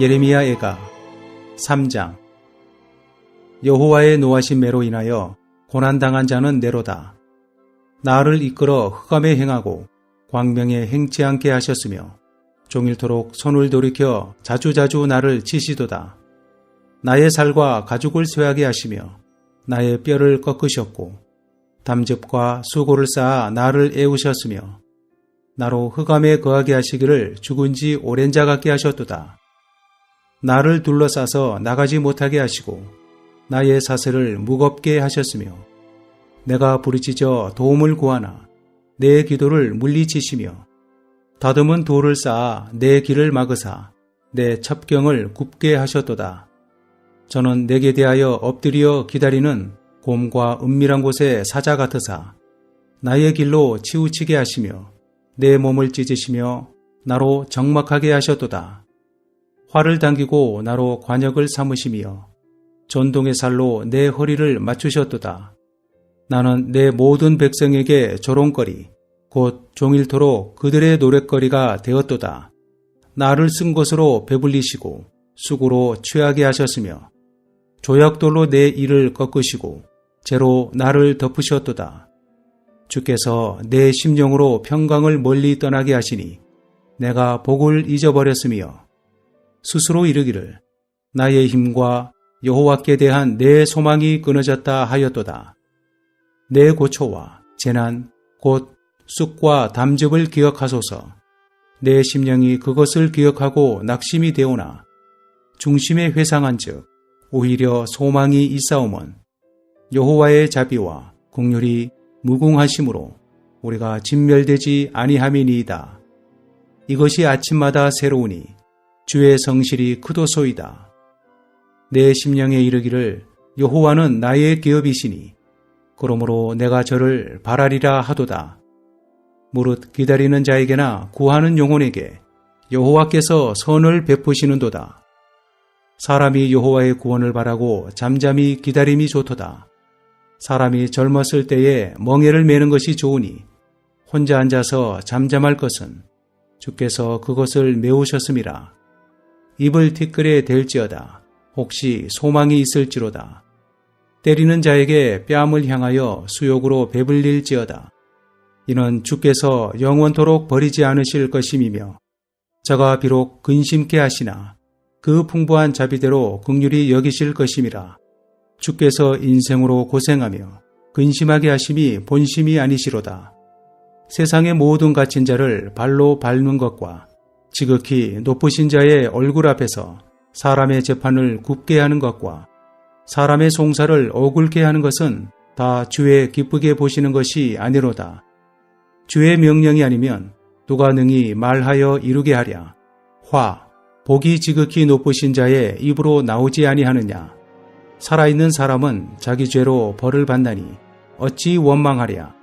예레미야 애가 3장 여호와의 노하신 매로 인하여 고난당한 자는 내로다. 나를 이끌어 흑암에 행하고 광명에 행치 않게 하셨으며 종일토록 손을 돌이켜 자주자주 나를 치시도다. 나의 살과 가죽을 쇠하게 하시며 나의 뼈를 꺾으셨고 담즙과 수고를 쌓아 나를 애우셨으며 나로 흑암에 거하게 하시기를 죽은 지 오랜 자 같게 하셨도다. 나를 둘러싸서 나가지 못하게 하시고 나의 사슬을 무겁게 하셨으며 내가 부르짖어 도움을 구하나 내 기도를 물리치시며 다듬은 돌을 쌓아 내 길을 막으사 내 첩경을 굽게 하셨도다. 저는 내게 대하여 엎드려 기다리는 곰과 은밀한 곳에 사자 같으사 나의 길로 치우치게 하시며 내 몸을 찢으시며 나로 적막하게 하셨도다. 활을 당기고 나로 관역을 삼으시며 전동의 살로 내 허리를 맞추셨도다. 나는 내 모든 백성에게 조롱거리, 곧 종일토록 그들의 노랫거리가 되었도다. 나를 쓴 것으로 배불리시고 수고로 취하게 하셨으며 조약돌로 내 일을 꺾으시고 죄로 나를 덮으셨도다. 주께서 내 심령으로 평강을 멀리 떠나게 하시니 내가 복을 잊어버렸으며 스스로 이르기를 나의 힘과 여호와께 대한 내 소망이 끊어졌다 하였도다. 내 고초와 재난 곧 쑥과 담즙을 기억하소서. 내 심령이 그것을 기억하고 낙심이 되오나 중심에 회상한즉 오히려 소망이 있사오면 여호와의 자비와 국률이 무궁하심으로 우리가 진멸되지 아니함이니이다. 이것이 아침마다 새로우니 주의 성실이 크도소이다. 내 심령에 이르기를 여호와는 나의 기업이시니 그러므로 내가 저를 바라리라 하도다. 무릇 기다리는 자에게나 구하는 영혼에게 여호와께서 선을 베푸시는도다. 사람이 여호와의 구원을 바라고 잠잠히 기다림이 좋도다. 사람이 젊었을 때에 멍에를 매는 것이 좋으니 혼자 앉아서 잠잠할 것은 주께서 그것을 메우셨음이라. 입을 티끌에 댈지어다. 혹시 소망이 있을지로다. 때리는 자에게 뺨을 향하여 수욕으로 배불릴지어다. 이는 주께서 영원토록 버리지 않으실 것임이며 저가 비록 근심케 하시나 그 풍부한 자비대로 극률이 여기실 것임이라. 주께서 인생으로 고생하며 근심하게 하심이 본심이 아니시로다. 세상의 모든 갇힌 자를 발로 밟는 것과 지극히 높으신 자의 얼굴 앞에서 사람의 재판을 굽게 하는 것과 사람의 송사를 억울게 하는 것은 다 주의 기쁘게 보시는 것이 아니로다. 주의 명령이 아니면 누가 능히 말하여 이루게 하랴. 화, 복이 지극히 높으신 자의 입으로 나오지 아니하느냐. 살아있는 사람은 자기 죄로 벌을 받나니 어찌 원망하랴.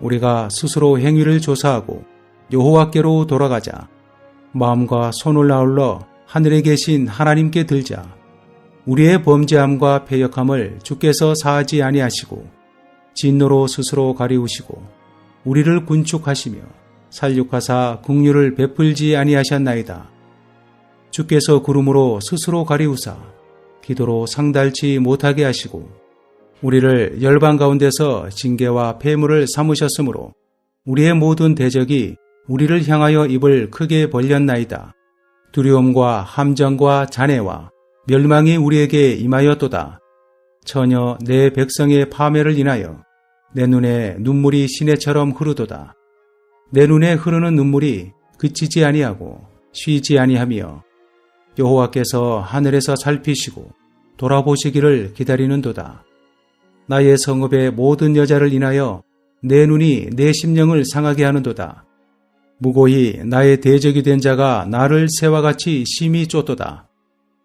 우리가 스스로 행위를 조사하고 여호와께로 돌아가자. 마음과 손을 아울러 하늘에 계신 하나님께 들자. 우리의 범죄함과 패역함을 주께서 사하지 아니하시고 진노로 스스로 가리우시고 우리를 군축하시며 살육하사 국류를 베풀지 아니하셨나이다. 주께서 구름으로 스스로 가리우사 기도로 상달치 못하게 하시고 우리를 열방 가운데서 징계와 폐물을 삼으셨으므로 우리의 모든 대적이 우리를 향하여 입을 크게 벌렸나이다. 두려움과 함정과 잔해와 멸망이 우리에게 임하였도다. 전혀 내 백성의 파멸을 인하여 내 눈에 눈물이 시내처럼 흐르도다. 내 눈에 흐르는 눈물이 그치지 아니하고 쉬지 아니하며 여호와께서 하늘에서 살피시고 돌아보시기를 기다리는도다. 나의 성읍의 모든 여자를 인하여 내 눈이 내 심령을 상하게 하는도다. 무고히 나의 대적이 된 자가 나를 새와 같이 심히 쫓도다.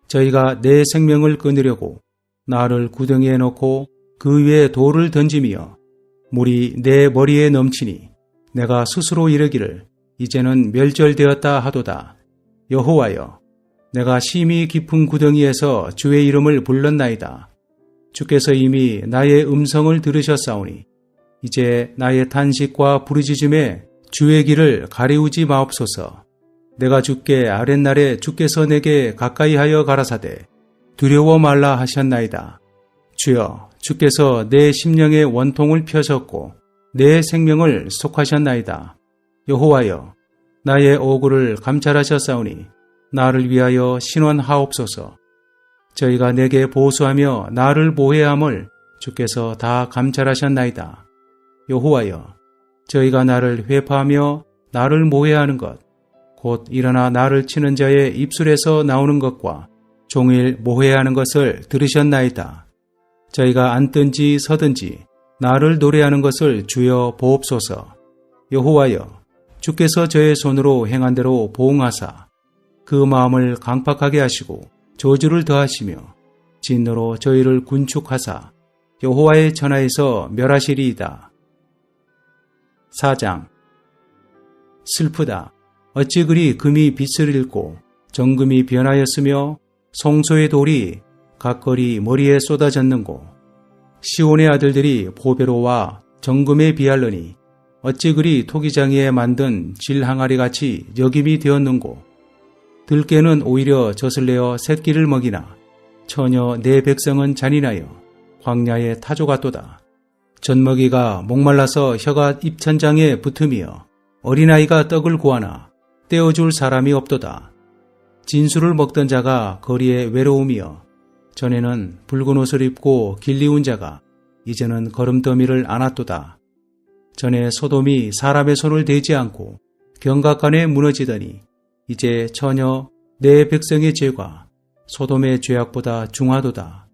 저희가 내 생명을 끊으려고 나를 구덩이에 넣고 그 위에 돌을 던지며 물이 내 머리에 넘치니 내가 스스로 이르기를 이제는 멸절되었다 하도다. 여호와여, 내가 심히 깊은 구덩이에서 주의 이름을 불렀나이다. 주께서 이미 나의 음성을 들으셨사오니 이제 나의 탄식과 부르짖음에 주의 길을 가리우지 마옵소서. 내가 주께 아랫날에 주께서 내게 가까이 하여 가라사대 두려워 말라 하셨나이다. 주여 주께서 내 심령의 원통을 펴셨고 내 생명을 속하셨나이다. 여호와여 나의 오구를 감찰하셨사오니 나를 위하여 신원하옵소서. 저희가 내게 보수하며 나를 보호함을 주께서 다 감찰하셨나이다. 여호와여 저희가 나를 회파하며 나를 모해하는 것, 곧 일어나 나를 치는 자의 입술에서 나오는 것과 종일 모해하는 것을 들으셨나이다. 저희가 앉든지 서든지 나를 노래하는 것을 주여 보옵소서. 여호와여, 주께서 저의 손으로 행한 대로 보응하사 그 마음을 강팍하게 하시고 저주를 더하시며 진노로 저희를 군축하사 여호와의 전하에서 멸하시리이다. 4장 슬프다. 어찌 그리 금이 빛을 잃고 정금이 변하였으며 송소의 돌이 각거리 머리에 쏟아졌는고 시온의 아들들이 보배로와 정금에 비할러니 어찌 그리 토기장이에 만든 질항아리 같이 여김이 되었는고 들깨는 오히려 젖을 내어 새끼를 먹이나 처녀 내 백성은 잔인하여 광야에 타조같도다. 젖먹이가 목말라서 혀가 입천장에 붙으며 어린아이가 떡을 구하나 떼어줄 사람이 없도다. 진수를 먹던 자가 거리에 외로움이여 전에는 붉은 옷을 입고 길리운 자가 이제는 걸음더미를 안았도다. 전에 소돔이 사람의 손을 대지 않고 경각간에 무너지더니 이제 전혀 내 백성의 죄가 소돔의 죄악보다 중하도다.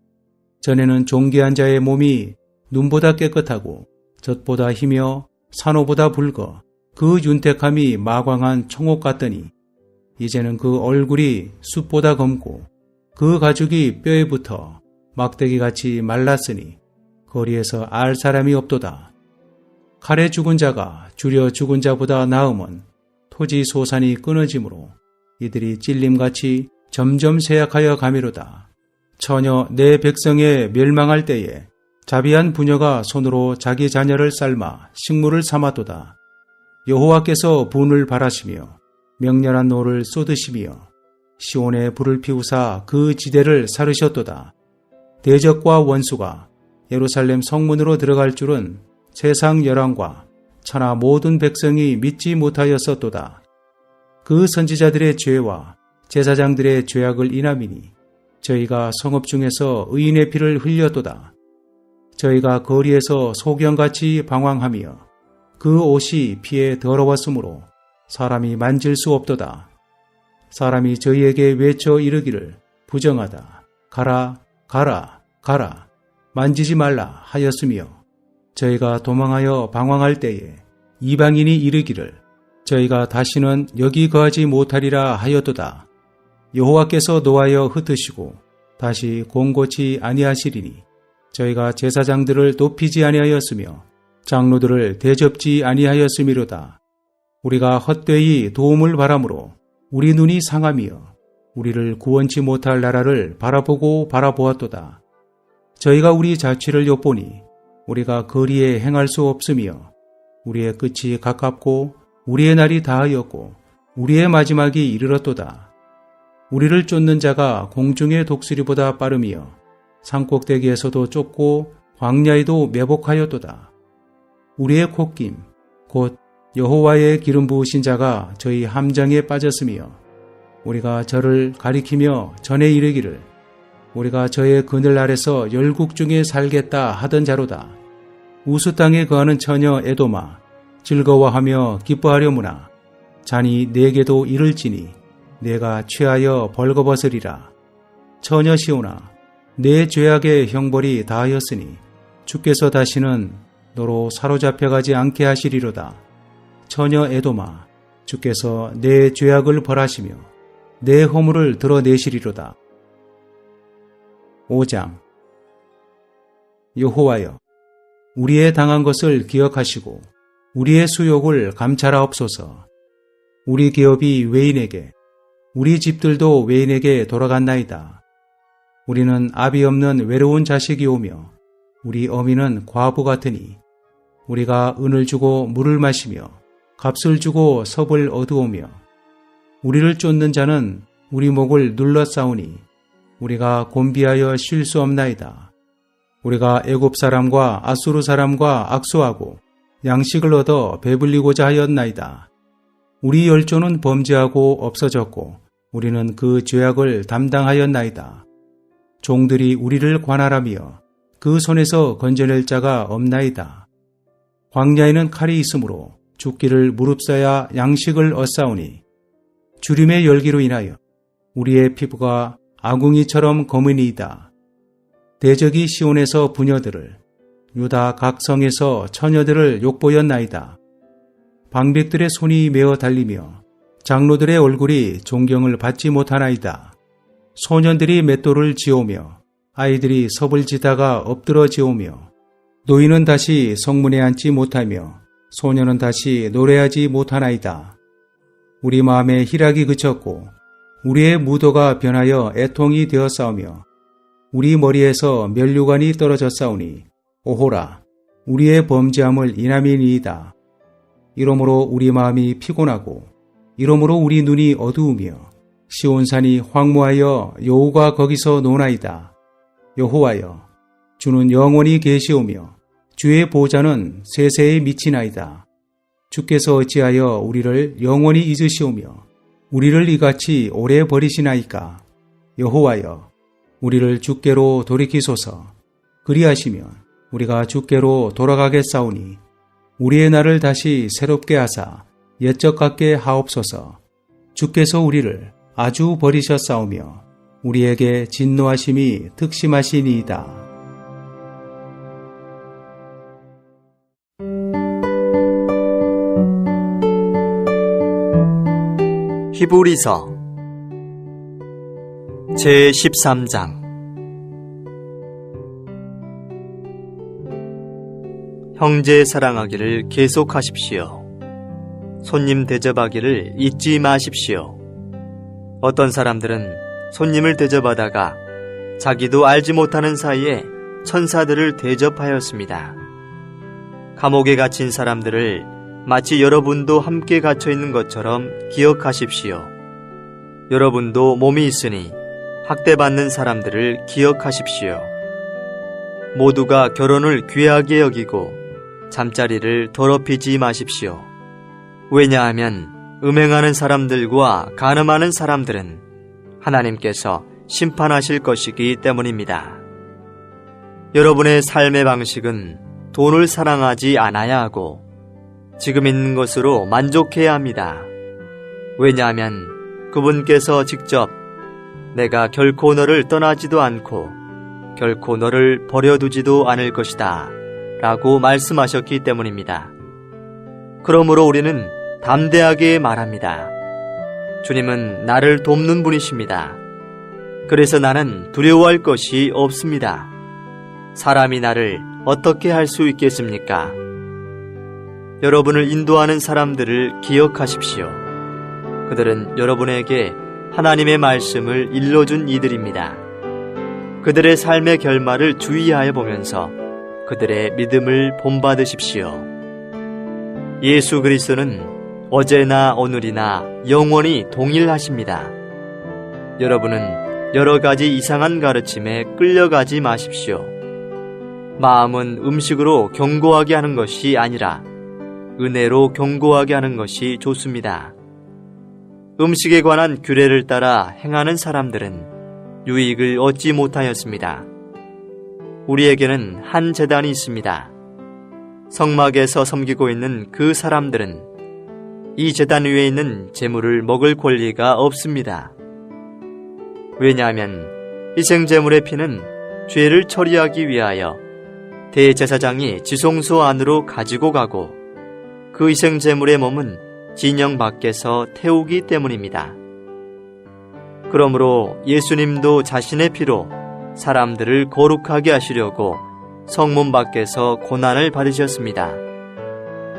전에는 존귀한 자의 몸이 눈보다 깨끗하고 젖보다 희며 산호보다 붉어 그 윤택함이 마광한 청옥 같더니 이제는 그 얼굴이 숲보다 검고 그 가죽이 뼈에 붙어 막대기같이 말랐으니 거리에서 알 사람이 없도다. 칼에 죽은 자가 줄여 죽은 자보다 나음은 토지 소산이 끊어지므로 이들이 찔림같이 점점 쇠약하여 가미로다. 처녀 내 백성의 멸망할 때에 자비한 부녀가 손으로 자기 자녀를 삶아 식물을 삼아도다. 여호와께서 분을 바라시며 명렬한 노를 쏟으시며 시온에 불을 피우사 그 지대를 사르셨도다. 대적과 원수가 예루살렘 성문으로 들어갈 줄은 세상 열왕과 천하 모든 백성이 믿지 못하였었도다. 그 선지자들의 죄와 제사장들의 죄악을 인함이니 저희가 성읍 중에서 의인의 피를 흘렸도다. 저희가 거리에서 소경같이 방황하며 그 옷이 피에 더러웠으므로 사람이 만질 수 없도다. 사람이 저희에게 외쳐 이르기를 부정하다. 가라, 가라, 가라. 만지지 말라 하였으며 저희가 도망하여 방황할 때에 이방인이 이르기를 저희가 다시는 여기 거하지 못하리라 하였도다. 여호와께서 노하여 흩으시고 다시 공고치 아니하시리니 저희가 제사장들을 높이지 아니하였으며 장로들을 대접지 아니하였음이로다. 우리가 헛되이 도움을 바라므로 우리 눈이 상함이여 우리를 구원치 못할 나라를 바라보고 바라보았도다. 저희가 우리 자취를 엿보니 우리가 거리에 행할 수 없으며 우리의 끝이 가깝고 우리의 날이 다하였고 우리의 마지막이 이르렀도다. 우리를 쫓는 자가 공중의 독수리보다 빠르며 산꼭대기에서도 쫓고 광야에도 매복하였도다. 우리의 콧김 곧 여호와의 기름 부으신 자가 저희 함정에 빠졌으며 우리가 저를 가리키며 전에 이르기를 우리가 저의 그늘 아래서 열국 중에 살겠다 하던 자로다. 우수 땅에 거하는 처녀 에도마 즐거워하며 기뻐하려무나 잔이 내게도 이를지니 내가 취하여 벌거벗으리라. 처녀 시오나 내 죄악의 형벌이 다하였으니 주께서 다시는 너로 사로잡혀가지 않게 하시리로다. 처녀 에도마 주께서 내 죄악을 벌하시며 내 허물을 드러내시리로다. 5장 여호와여 우리의 당한 것을 기억하시고 우리의 수욕을 감찰하옵소서. 우리 기업이 외인에게 우리 집들도 외인에게 돌아갔나이다. 우리는 아비 없는 외로운 자식이 오며 우리 어미는 과부 같으니 우리가 은을 주고 물을 마시며 값을 주고 섭을 얻으오며 우리를 쫓는 자는 우리 목을 눌러 싸우니 우리가 곤비하여 쉴 수 없나이다. 우리가 애굽 사람과 아수르 사람과 악수하고 양식을 얻어 배불리고자 하였나이다. 우리 열조는 범죄하고 없어졌고 우리는 그 죄악을 담당하였나이다. 종들이 우리를 관할하며 그 손에서 건져낼 자가 없나이다. 광야에는 칼이 있으므로 죽기를 무릅써야 양식을 얻사오니 주림의 열기로 인하여 우리의 피부가 아궁이처럼 검은이다. 대적이 시온에서 부녀들을 유다 각 성에서 처녀들을 욕보였나이다. 방백들의 손이 메어 달리며 장로들의 얼굴이 존경을 받지 못하나이다. 소년들이 맷돌을 지오며 아이들이 섭을 지다가 엎드러 지오며 노인은 다시 성문에 앉지 못하며 소년은 다시 노래하지 못하나이다. 우리 마음에 희락이 그쳤고 우리의 무도가 변하여 애통이 되었사오며 우리 머리에서 멸류관이 떨어졌사오니 오호라 우리의 범죄함을 인함이니이다. 이러므로 우리 마음이 피곤하고 이러므로 우리 눈이 어두우며 시온산이 황무하여 여호가 거기서 노나이다. 여호와여 주는 영원히 계시오며 주의 보좌는 세세에 미치나이다. 주께서 어찌하여 우리를 영원히 잊으시오며 우리를 이같이 오래 버리시나이까 여호와여 우리를 주께로 돌이키소서 그리하시면 우리가 주께로 돌아가겠사오니 우리의 날을 다시 새롭게 하사 옛적 같게 하옵소서 주께서 우리를 아주 버리셨사오며 우리에게 진노하심이 특심하시니이다. 히브리서 제13장 형제 사랑하기를 계속하십시오. 손님 대접하기를 잊지 마십시오. 어떤 사람들은 손님을 대접하다가 자기도 알지 못하는 사이에 천사들을 대접하였습니다. 감옥에 갇힌 사람들을 마치 여러분도 함께 갇혀 있는 것처럼 기억하십시오. 여러분도 몸이 있으니 학대받는 사람들을 기억하십시오. 모두가 결혼을 귀하게 여기고 잠자리를 더럽히지 마십시오. 왜냐하면 음행하는 사람들과 가늠하는 사람들은 하나님께서 심판하실 것이기 때문입니다. 여러분의 삶의 방식은 돈을 사랑하지 않아야 하고 지금 있는 것으로 만족해야 합니다. 왜냐하면 그분께서 직접 내가 결코 너를 떠나지도 않고 결코 너를 버려두지도 않을 것이다. 라고 말씀하셨기 때문입니다. 그러므로 우리는 담대하게 말합니다. 주님은 나를 돕는 분이십니다. 그래서 나는 두려워할 것이 없습니다. 사람이 나를 어떻게 할 수 있겠습니까? 여러분을 인도하는 사람들을 기억하십시오. 그들은 여러분에게 하나님의 말씀을 일러준 이들입니다. 그들의 삶의 결말을 주의하여 보면서 그들의 믿음을 본받으십시오. 예수 그리스도는 어제나 오늘이나 영원히 동일하십니다. 여러분은 여러 가지 이상한 가르침에 끌려가지 마십시오. 마음은 음식으로 경고하게 하는 것이 아니라 은혜로 경고하게 하는 것이 좋습니다. 음식에 관한 규례를 따라 행하는 사람들은 유익을 얻지 못하였습니다. 우리에게는 한 재단이 있습니다. 성막에서 섬기고 있는 그 사람들은 이 재단 위에 있는 재물을 먹을 권리가 없습니다. 왜냐하면 희생재물의 피는 죄를 처리하기 위하여 대제사장이 지성소 안으로 가지고 가고 그 희생재물의 몸은 진영 밖에서 태우기 때문입니다. 그러므로 예수님도 자신의 피로 사람들을 거룩하게 하시려고 성문 밖에서 고난을 받으셨습니다.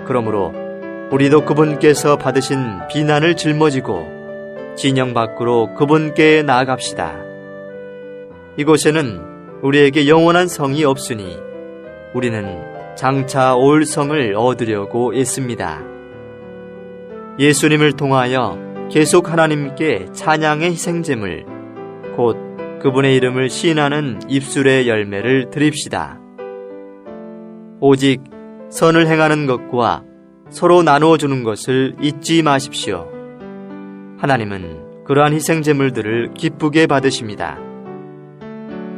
그러므로 우리도 그분께서 받으신 비난을 짊어지고 진영 밖으로 그분께 나아갑시다. 이곳에는 우리에게 영원한 성이 없으니 우리는 장차 올 성을 얻으려고 애씁니다. 예수님을 통하여 계속 하나님께 찬양의 희생제물, 곧 그분의 이름을 시인하는 입술의 열매를 드립시다. 오직 선을 행하는 것과 서로 나누어 주는 것을 잊지 마십시오. 하나님은 그러한 희생제물들을 기쁘게 받으십니다.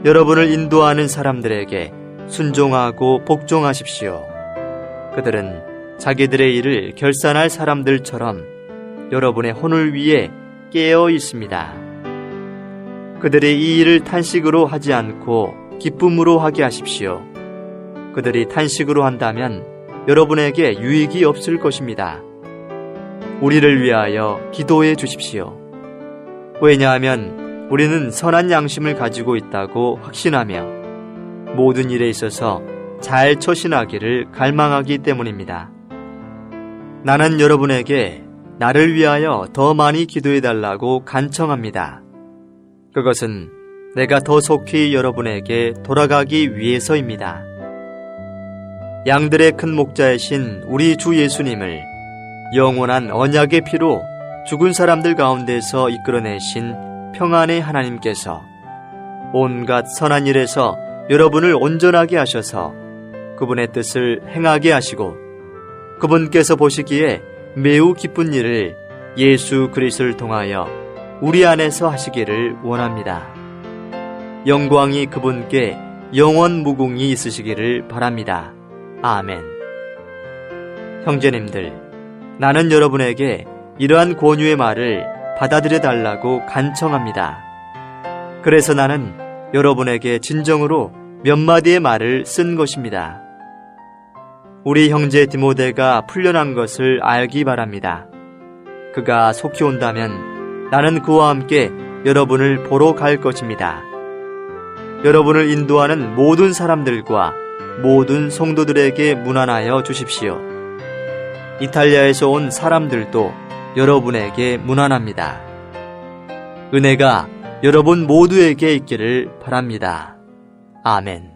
여러분을 인도하는 사람들에게 순종하고 복종하십시오. 그들은 자기들의 일을 결산할 사람들처럼 여러분의 혼을 위해 깨어 있습니다. 그들이 이 일을 탄식으로 하지 않고 기쁨으로 하게 하십시오. 그들이 탄식으로 한다면 여러분에게 유익이 없을 것입니다. 우리를 위하여 기도해 주십시오. 왜냐하면 우리는 선한 양심을 가지고 있다고 확신하며 모든 일에 있어서 잘 처신하기를 갈망하기 때문입니다. 나는 여러분에게 나를 위하여 더 많이 기도해 달라고 간청합니다. 그것은 내가 더 속히 여러분에게 돌아가기 위해서입니다. 양들의 큰 목자이신 우리 주 예수님을 영원한 언약의 피로 죽은 사람들 가운데서 이끌어내신 평안의 하나님께서 온갖 선한 일에서 여러분을 온전하게 하셔서 그분의 뜻을 행하게 하시고 그분께서 보시기에 매우 기쁜 일을 예수 그리스도를 통하여 우리 안에서 하시기를 원합니다. 영광이 그분께 영원 무궁히 있으시기를 바랍니다. 아멘. 형제님들, 나는 여러분에게 이러한 권유의 말을 받아들여 달라고 간청합니다. 그래서 나는 여러분에게 진정으로 몇 마디의 말을 쓴 것입니다. 우리 형제 디모데가 풀려난 것을 알기 바랍니다. 그가 속히 온다면 나는 그와 함께 여러분을 보러 갈 것입니다. 여러분을 인도하는 모든 사람들과 모든 성도들에게 문안하여 주십시오. 이탈리아에서 온 사람들도 여러분에게 문안합니다. 은혜가 여러분 모두에게 있기를 바랍니다. 아멘.